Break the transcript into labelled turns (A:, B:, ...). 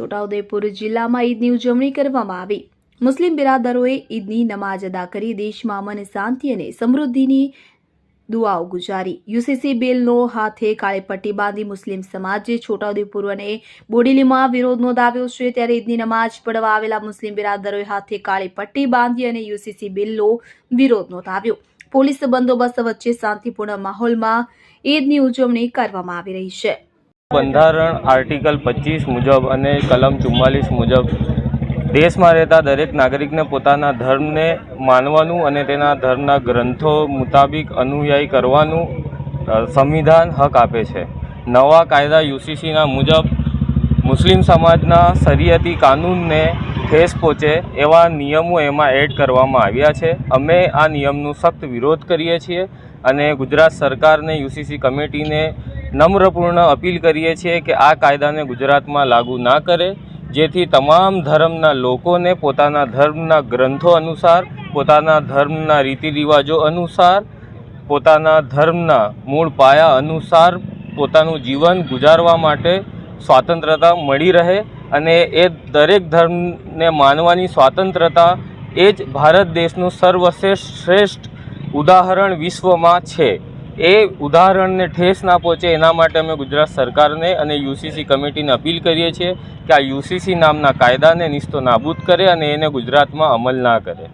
A: છોટાઉદેપુર જિલ્લામાં ઈદની ઉજવણી કરવામાં આવી. મુસ્લિમ બિરાદરોએ ઈદની નમાજ અદા કરી દેશમાં અમન શાંતિ અને સમૃદ્ધિની દુઆઓ ગુજારી. યુસીસી બિલનો હાથે કાળી પટ્ટી બાંધી મુસ્લિમ સમાજે છોટાઉદેપુર અને બોડેલીમાં વિરોધ નોંધાવ્યો છે. ત્યારે ઈદની નમાજ પડવા આવેલા મુસ્લિમ બિરાદરોએ હાથે કાળી પટ્ટી બાંધી અને યુસીસી બિલનો વિરોધ નોંધાવ્યો. પોલીસ બંદોબસ્ત વચ્ચે શાંતિપૂર્ણ માહોલમાં ઈદની ઉજવણી કરવામાં આવી રહી છે.
B: બંધારણ આર્ટિકલ પચીસ મુજબ અને કલમ ચુમ્માલીસ મુજબ દેશમાં રહેતા દરેક નાગરિકને પોતાના ધર્મને માનવાનું અને તેના ધર્મના ગ્રંથો મુતાબિક અનુયાયી કરવાનું સંવિધાન હક આપે છે. નવા કાયદા યુસીસીના મુજબ મુસ્લિમ સમાજના શરિયતી કાનૂનને ઠેસ પહોંચે એવા નિયમો એમાં એડ કરવામાં આવ્યા છે. અમે આ નિયમનો સખ્ત વિરોધ કરીએ છીએ અને ગુજરાત સરકારને યુસીસી કમિટીને નમ્રપૂર્ણ અપીલ કરીએ છીએ કે આ કાયદાને ગુજરાતમાં લાગુ ના કરે, જેથી તમામ ધર્મના લોકોને પોતાના ધર્મના ગ્રંથો અનુસાર, પોતાના ધર્મના રીતિ રિવાજો અનુસાર, પોતાના ધર્મના મૂળ પાયા અનુસાર પોતાનું જીવન ગુજારવા માટે સ્વાતંત્રતા મળી રહે અને એ દરેક ધર્મને માનવાની સ્વાતંત્રતા એ જ ભારત દેશનું સર્વશ્રેષ્ઠ ઉદાહરણ વિશ્વમાં છે. એ ઉદાહરણને ઠેસ ના પહોંચે એના માટે અમે ગુજરાત સરકારને અને યુસીસી કમિટીને અપીલ કરીએ છીએ કે આ યુસીસી નામના કાયદાને નિસ્તો નાબૂદ કરે અને એને ગુજરાતમાં અમલ ના કરે.